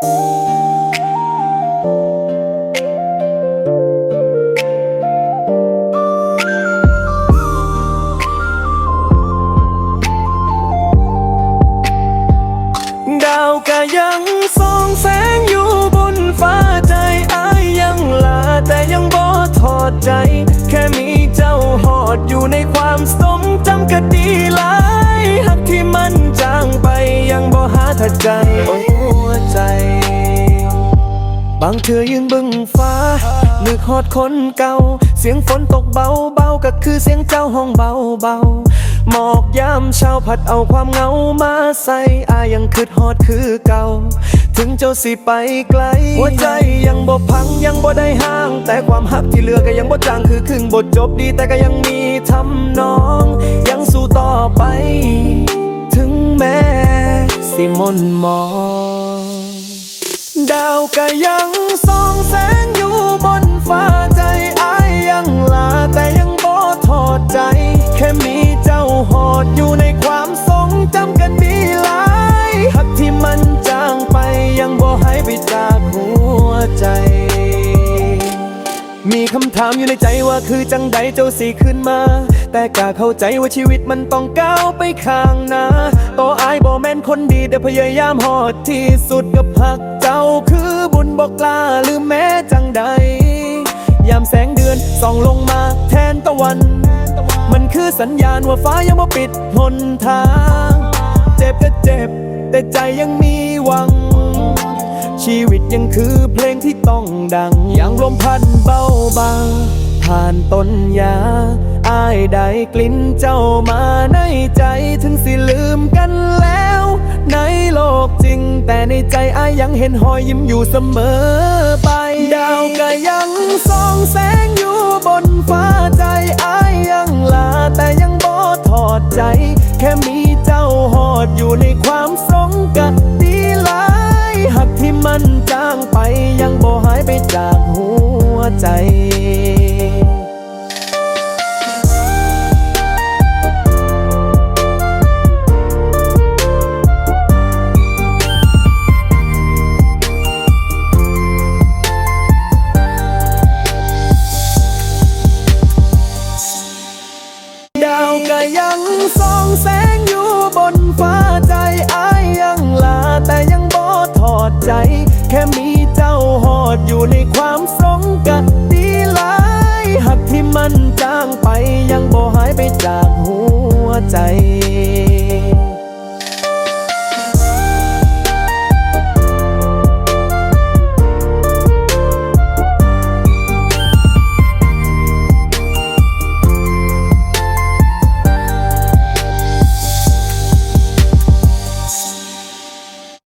ดาวก็ยังส่องแสงอยู่บนฟ้าใจอายยังลาแต่ยังบ่ทอดใจ แค่มีเจ้าหอดอยู่ในความทรงจำก็ดีหลายหักที่มันจางไปยังบ่หาทัดใจโอ้หัวใจ ธอยืนบึงฟ้า นึกฮอดคนเก่า เสียงฝนตกเบาเบาก็คือเสียงเจ้าห้องเบาเบาหมอกยามเช้าพัดเอาความเหงามาใส่อายังคืดฮอดคือเก่า ถึงเจ้าสิไปไกล หัวใจยังบ่พังยังบ่ได้ห้าง แต่ความหักที่เหลือก็ยังบ่จางคือครึ่งบทจบดีแต่ก็ยังมีทำนอง ยังสู้ต่อไป ถึงแม้สิมนมอง ดาก็ยังส่องแสงอยู่บนฟ้าใจอายยังลาแต่ยังบ่ทอดใจ แค่มีเจ้าหอดอยู่ในความทรงจำกันดีหลายหักที่มันจางไปยังบ่หายไปจากหัวใจ มีคำถามอยู่ในใจว่าคือจังใดเจ้าสีขึ้นมา แต่กะเข้าใจว่าชีวิตมันต้องก้าวไปข้างหน้าตัวอายบ่แม่นคนดีแต่พยายามหอดที่สุดกับหัก คือบุญบอกกล้าหรือแม้จังใด ยามแสงเดือนส่องลงมาแทนตะวัน มันคือสัญญาณว่าฟ้ายังบ่ปิดหนทาง เจ็บก็เจ็บ แต่ใจยังมีหวัง ชีวิตยังคือเพลงที่ต้องดัง อย่างลมพัดเบาบางผ่านต้นยาอายได้กลิ่นเจ้ามาในใจถึงสิลืมกันแล้ว ในโลกจริง แต่ในใจอายยังเห็นหอยยิ้มอยู่เสมอไป ดาวก็ยังส่องแสงอยู่บนฟ้าใจอายยังลา แต่ยังบ่ทอดใจ แค่มีเจ้าหอดอยู่ในความทรงกันดีหลายหักที่มันจางไปยังบ่หายไปจากหัวใจ ก็ยังส่องแสงอยู่บนฟ้าใจอายยังลาแต่ยังบ่ถอดใจ แค่มีเจ้าหอดอยู่ในความ